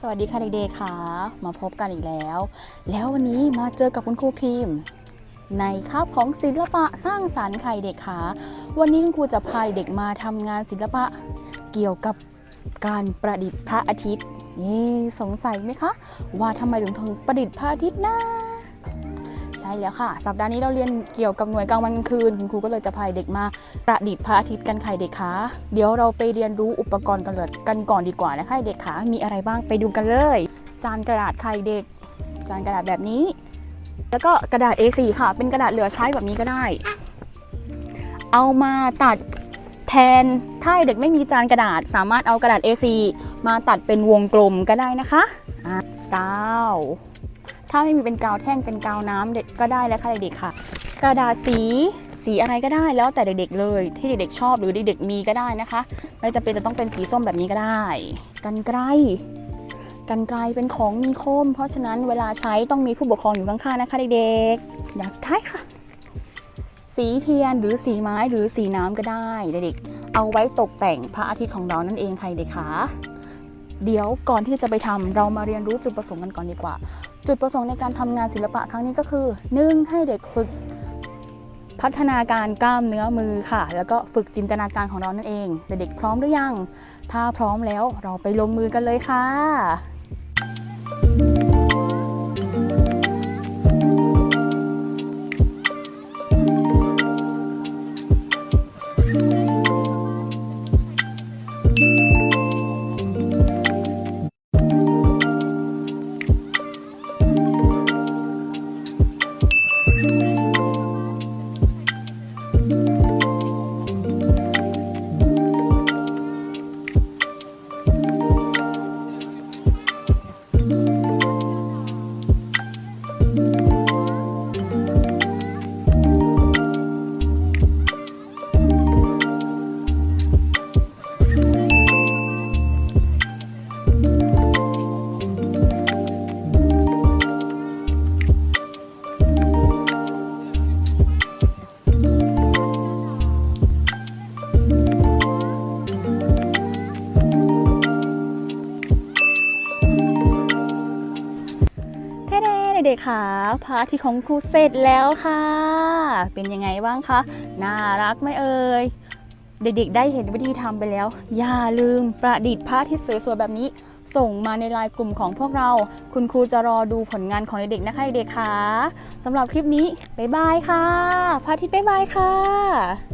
สวัสดีค่ะเด็กๆค่ะ มาพบกันอีกแล้ว แล้ววันนี้มาเจอกับคุณครูครีม ในคาบของศิลปะสร้างสรรค์ค่ะเด็กค่ะ วันนี้คุณครูจะพาเด็กมาทำงานศิลปะเกี่ยวกับการประดิษฐ์พระอาทิตย์นี่สงสัยไหมคะ ว่าทำไมถึงถึงประดิษฐ์พระอาทิตย์นะ ใช่แล้วค่ะ สัปดาห์นี้เราเรียนเกี่ยวกับหน่วยกลางวันกลางคืนคุณครูก็เลยจะพาเด็กมาประดิษฐ์พระอาทิตย์กันค่ะเด็กคะเดี๋ยวเราไปเรียนรู้อุปกรณ์กันเลยกันก่อนดีกว่านะคะเด็กคะมีอะไรบ้างไปดูกันเลย จานกระดาษไข่เด็ก จานกระดาษแบบนี้ แล้วก็กระดาษ A4 ค่ะ เป็นกระดาษเหลือใช้แบบนี้ก็ได้ เอามาตัดแทนถ้าเด็กไม่มีจานกระดาษ สามารถเอากระดาษ A4 มาตัดเป็นวงกลมก็ได้นะคะอะกาว ถ้าไม่มีเป็นกาวแท่งเป็นกาวน้ำเด็กก็ได้แล้วค่ะเด็กๆค่ะ กระดาษสีสีอะไรก็ได้แล้วแต่เด็กๆเลย ที่เด็กๆชอบหรือเด็กๆมีก็ได้นะคะไม่จำเป็นจะต้องเป็นสีส้มแบบนี้ก็ได้กันไกลกันไกลเป็นของมีคม เพราะฉะนั้นเวลาใช้ต้องมีผู้ปกครองอยู่ข้างๆนะคะเด็กๆอย่างสุดท้ายค่ะ สีเทียนหรือสีไม้หรือสีน้ำก็ได้เด็กๆเอาไว้ตกแต่งพระอาทิตย์ของเรานั่นเองค่ะเด็กค่ะ เดี๋ยวก่อนที่จะไปทำเรามาเรียนรู้จุดประสงค์กันก่อนดีกว่า จุดประสงค์ในการทำงานศิลปะครั้งนี้ก็คือ 1. ให้เด็กฝึกพัฒนาการกล้ามเนื้อมือค่ะ แล้วก็ฝึกจินตนาการของเรานั่นเอง เด็กๆพร้อมหรือยัง ถ้าพร้อมแล้วเราไปลงมือกันเลยค่ะเเด็กๆค่ะพระอาทิตย์ของครูเสร็จแล้วค่ะ เป็นยังไงบ้างคะน่ารักไหมเอ่ยเด็กๆ ได้เห็นวิธีทำไปแล้ว อย่าลืมประดิษฐ์พระอาทิตย์สวยๆแบบนี้ ส่งมาในไลน์กลุ่มของพวกเรา คุณครูจะรอดูผลงานของเด็กๆนะคะเด็กๆค่ะสำหรับคลิปนี้บ๊ายบายค่ะพระอาทิตย์บ๊ายบายค่ะ